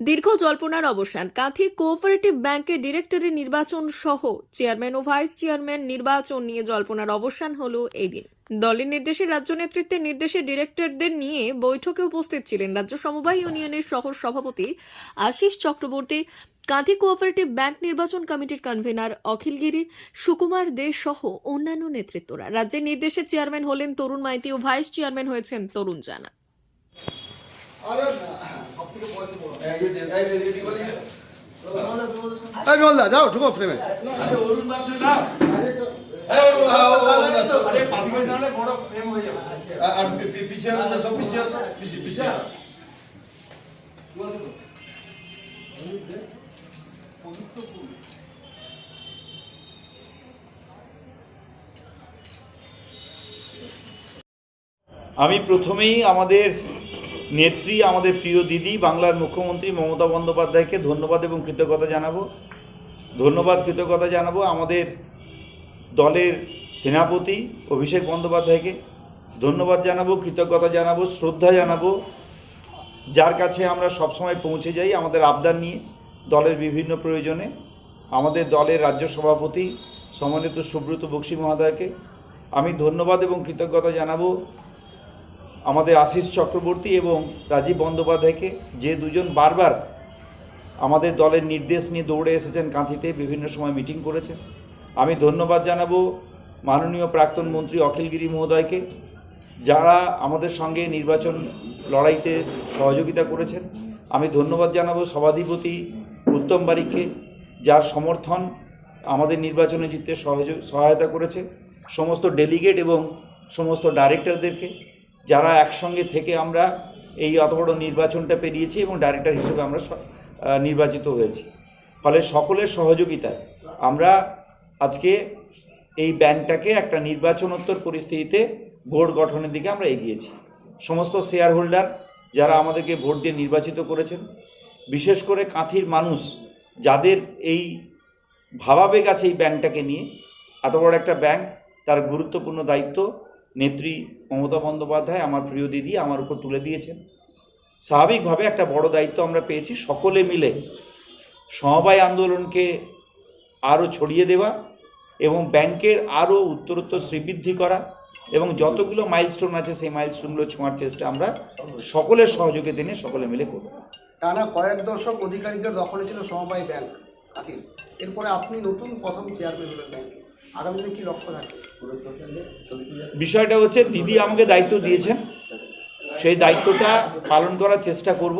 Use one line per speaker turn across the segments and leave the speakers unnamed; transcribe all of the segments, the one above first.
দীর্ঘ জল্পনার অবসান। কাঁথি কোঅপারেটিভ ব্যাংকের ডিরেক্টরের নির্বাচন সহ চেয়ারম্যান ও ভাইস চেয়ারম্যান নির্বাচন নিয়ে জল্পনার অবসান হলো এই দিন। দলের নির্দেশে রাজ্য নেতৃত্বের নির্দেশে ডিরেক্টরদের নিয়ে বৈঠকে উপস্থিত ছিলেন রাজ্য সমবায় ইউনিয়নের সহ সভাপতি আশিস চক্রবর্তী, কাঁথি কোঅপারেটিভ ব্যাংক নির্বাচন কমিটির কনভেনার অখিলগিরি সুকুমার দে সহ অন্যান্য নেতৃত্বরা। রাজ্যের নির্দেশে চেয়ারম্যান হলেন তরুণ মাইতি ও ভাইস চেয়ারম্যান হয়েছেন তরুণ জানা।
বিমলদা যাও ঢুকো
পিছিয়ে
আমি প্রথমেই আমাদের নেত্রী আমাদের প্রিয় দিদি, বাংলার মুখ্যমন্ত্রী মমতা বন্দ্যোপাধ্যায়কে ধন্যবাদ এবং কৃতজ্ঞতা জানাব। ধন্যবাদ, কৃতজ্ঞতা জানাব আমাদের দলের সেনাপতি অভিষেক বন্দ্যোপাধ্যায়কে। ধন্যবাদ জানাব, কৃতজ্ঞতা জানাব, শ্রদ্ধা জানাব। যার কাছে আমরা সবসময় পৌঁছে যাই আমাদের আবদার নিয়ে দলের বিভিন্ন প্রয়োজনে। আমাদের দলের রাজ্য সভাপতি সমন্বিত সুব্রত বক্সি মহোদয়কে। আমি ধন্যবাদ এবং কৃতজ্ঞতা জানাব আমাদের আশিস চক্রবর্তী এবং রাজীব বন্দ্যোপাধ্যায়কে যে দুজন বারবার আমাদের দলের নির্দেশ নিয়ে দৌড়ে এসেছেন কাঁথিতে, বিভিন্ন সময় মিটিং করেছেন। আমি ধন্যবাদ জানাব মাননীয় প্রাক্তন মন্ত্রী অখিলগিরি মহোদয়কে, যারা আমাদের সঙ্গে নির্বাচন লড়াইতে সহযোগিতা করেছেন। আমি ধন্যবাদ জানাব সভাধিপতি উত্তম বারিককে, যার সমর্থন আমাদের নির্বাচনে জিততে সহযোগ, সহায়তা করেছে। সমস্ত ডেলিগেট এবং সমস্ত ডাইরেক্টরদেরকে যারা একসঙ্গে থেকে আমরা এই অত বড় নির্বাচনটা পেরিয়েছি এবং ডাইরেক্টর হিসেবে আমরা নির্বাচিত হয়েছি। ফলে সকলের সহযোগিতায় আমরা আজকে এই ব্যাংকটাকে একটা নির্বাচনোত্তর পরিস্থিতিতে ভোট গঠনের দিকে আমরা এগিয়েছি। সমস্ত শেয়ার হোল্ডার যারা আমাদেরকে ভোট দিয়ে নির্বাচিত করেছেন, বিশেষ করে কাঁথির মানুষ যাদের এই ভাবাবেগ আছে এই ব্যাংকটাকে নিয়ে, এত বড় একটা ব্যাংক, তার গুরুত্বপূর্ণ দায়িত্ব নেত্রী মমতা বন্দ্যোপাধ্যায়, আমার প্রিয় দিদি আমার উপর তুলে দিয়েছেন। স্বাভাবিকভাবে একটা বড় দায়িত্ব আমরা পেয়েছি সকলে মিলে সমবায় আন্দোলনকে আরও ছড়িয়ে দেওয়া এবং ব্যাংকের আরও উত্তরোত্তর শ্রীবৃদ্ধি করা এবং যতগুলো মাইলস্টোন আছে সেই মাইলস্টোনগুলো ছোঁয়ার চেষ্টা আমরা সকলের সহযোগিতা নিয়ে সকলে মিলে করব।
টানা কয়েক দশক অধিকারীদের দখলে ছিল সমবায় ব্যাংক এরপরে আপনি নতুন প্রথম চেয়ারম্যান হলেন ব্যাংকে। আগামী কি লক্ষ্য থাকে
বিষয়টা হচ্ছে দিদি আমাকে দায়িত্ব দিয়েছেন। সেই দায়িত্বটা পালন করার চেষ্টা করব।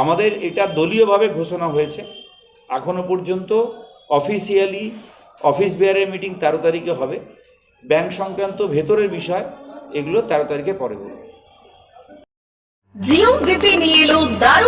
আমাদের এটা দলীয়ভাবে ঘোষণা হয়েছে। এখনও পর্যন্ত অফিসিয়ালি অফিস বেয়ারের মিটিং তেরো তারিখে হবে। ব্যাংক সংক্রান্ত ভেতরের বিষয় এগুলো তেরো তারিখে পরে বলব
জিও বিপি নিয়ে এলো দারুণ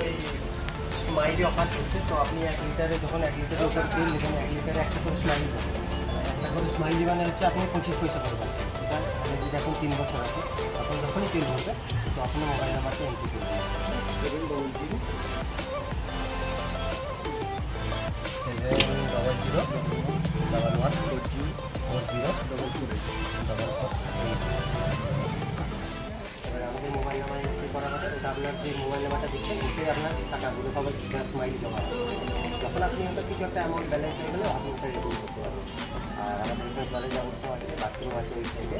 ওই স্মাইলি অফার চলছে তো আপনি এক লিটারে যখন এক লিটারের উপর তেল নেবেন এক লিটারে একটা করে স্মাইলি পাবেন একটা করে স্মাইলি মানে হচ্ছে আপনি পঁচিশ পয়সা করবেন এটা আপনি যদি এখন তিন বছর আছে, তখন যখনই তেল ভরবে তো আপনি মোবাইল নাম্বারটা এন্ট্রি ডবল জিরো করা হবে ওটা আপনার যে মোবাইল নাম্বারটা দিচ্ছেন ওটাই আপনার টাকাগুলো সবাই মাইল জমা হবে যখন আপনি ওটা কিছু একটা অ্যামাউন্ট ব্যালেন্স হয়ে গেলে আপনি ওটা রিডিম করতে পারবেন। আর আমাদের এখানে জলের ব্যবস্থা আছে বাথরুম আছে ওই সাইডে